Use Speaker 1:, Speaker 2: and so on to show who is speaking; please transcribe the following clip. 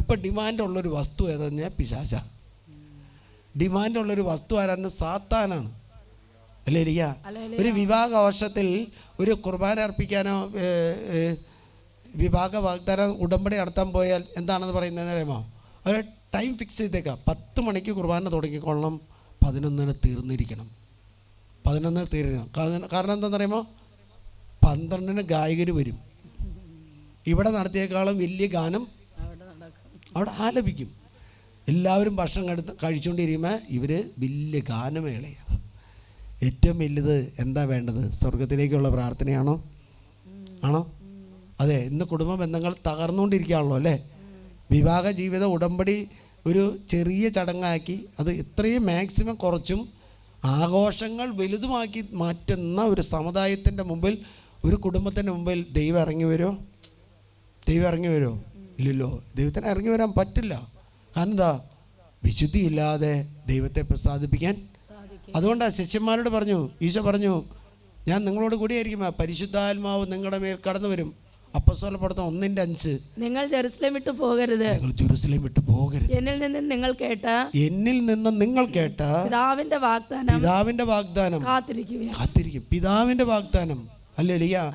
Speaker 1: ഇപ്പം ഡിമാൻഡുള്ളൊരു വസ്തു ഏതെന്ന് പിശാച. ഡിമാൻഡുള്ളൊരു വസ്തു ആരാണ് സാത്താനാണ്. അല്ലേ ഇരിക്ക? ഒരു വിവാഹ വർഷത്തിൽ ഒരു കുർബാന അർപ്പിക്കാനോ വിവാഹ വാഗ്ദാനം ഉടമ്പടി നടത്താൻ പോയാൽ എന്താണെന്ന് പറയുന്നത് അറിയുമോ? അവർ ടൈം ഫിക്സ് ചെയ്തേക്കാം. പത്ത് മണിക്ക് കുർബാന തുടങ്ങിക്കൊള്ളണം പതിനൊന്നിന് തീർന്നിരിക്കണം. പതിനൊന്നിന് തീരണം കാരണം കാരണം എന്താണെന്ന് അറിയുമോ? പന്ത്രണ്ടിന് ഗായകർ വരും. ഇവിടെ നടത്തിയേക്കാളും വലിയ ഗാനം
Speaker 2: അവിടെ
Speaker 1: ആലപിക്കും. എല്ലാവരും ഭക്ഷണം കടുത്ത് കഴിച്ചുകൊണ്ടിരിക്കുമ്പോൾ ഇവർ വലിയ ഗാനമേളയാണ്. ഏറ്റവും വലുത് എന്താ വേണ്ടത്? സ്വർഗത്തിലേക്കുള്ള പ്രാർത്ഥനയാണോ? ആണോ? അതെ ഇന്ന് കുടുംബ ബന്ധങ്ങൾ തകർന്നുകൊണ്ടിരിക്കുകയാണല്ലോ അല്ലേ? വിവാഹ ജീവിത ഉടമ്പടി ഒരു ചെറിയ ചടങ്ങാക്കി അത് ഇത്രയും മാക്സിമം കുറച്ചും ആഘോഷങ്ങൾ വലുതുമാക്കി മാറ്റുന്ന ഒരു സമുദായത്തിന്റെ മുമ്പിൽ ഒരു കുടുംബത്തിന്റെ മുമ്പിൽ ദൈവം ഇറങ്ങി വരുമോ? ദൈവം ഇറങ്ങി വരുമോ? ഇല്ലല്ലോ. ദൈവത്തിന് ഇറങ്ങി വരാൻ പറ്റില്ല. കാരണം എന്താ? വിശുദ്ധിയില്ലാതെ ദൈവത്തെ പ്രസാദിപ്പിക്കാൻ അതുകൊണ്ടാണ് ശിഷ്യന്മാരോട് പറഞ്ഞു ഈശോ പറഞ്ഞു ഞാൻ നിങ്ങളോട് കൂടിയായിരിക്കും. പരിശുദ്ധാത്മാവ് നിങ്ങളുടെ മേൽ കടന്നു വരും. അപ്പസ്വല ഒന്നിന്റെ അഞ്ച്.
Speaker 2: നിങ്ങൾ ജെറുസലേം വിട്ടു പോകരുത്.
Speaker 1: നിങ്ങൾ ജെറുസലേം വിട്ടു പോകരുത്.
Speaker 2: എന്നിൽ നിന്ന് നിങ്ങൾ കേട്ട
Speaker 1: എന്നിൽ നിന്ന് നിങ്ങൾ കേട്ട
Speaker 2: പിതാവിന്റെ വാഗ്ദാനം
Speaker 1: പിതാവിന്റെ വാഗ്ദാനം.
Speaker 2: കാത്തിരിക്കുക
Speaker 1: കാത്തിരിക്കും. പിതാവിന്റെ വാഗ്ദാനം. അല്ലേ ലിയ